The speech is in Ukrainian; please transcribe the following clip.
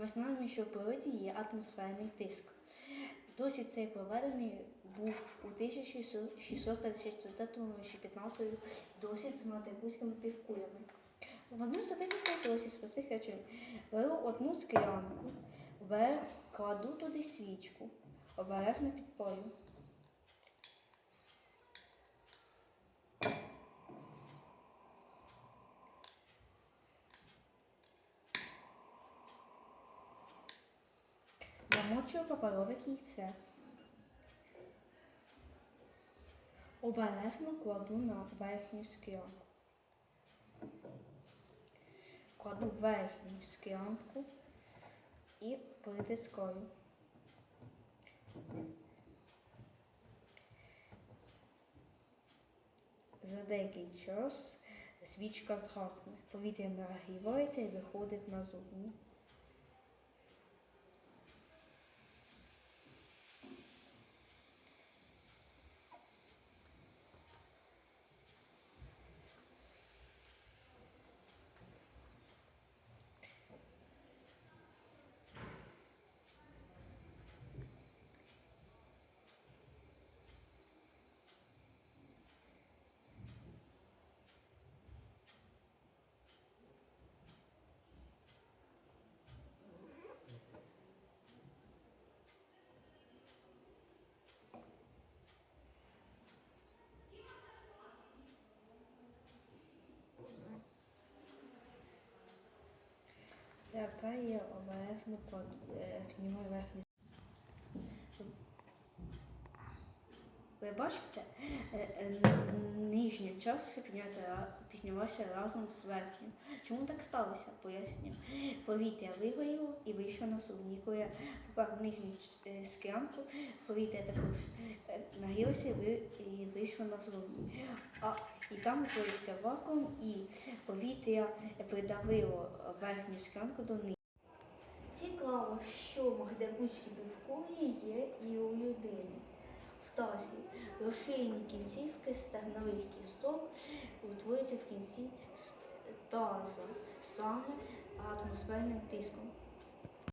Ми знаємо, що в природі є атмосферний тиск. Досвід цей проведений був у 1654-15 досі з материнськими півкулями. Одну зробити досі з цих речей. Беру одну склянку, вверх кладу туди свічку, обережно підпалю. Намочую паперове кільце. Обережно кладу на верхню склянку. Кладу верхню склянку і притискаю. За деякий час свічка згасне, повітря нагрівається і виходить назовні. Тепер я обережно е, знімаю верхню. Ви бачите, нижня піднята піднялася разом з верхньою. Чому так сталося? Поясню. Повітря вигоріло і вийшло на я поклав нижню е, склянку, повітря також е, нагрілося і ви- вийшло на зовні. А і там утворився вакуум, і повітря придавило верхню склянку до нижньої. Цікаво, що магдебурзькі півкулі є і у людини. В тазі розширені кінцівки стегнових кісток утворюються в кінці таза саме атмосферним тиском.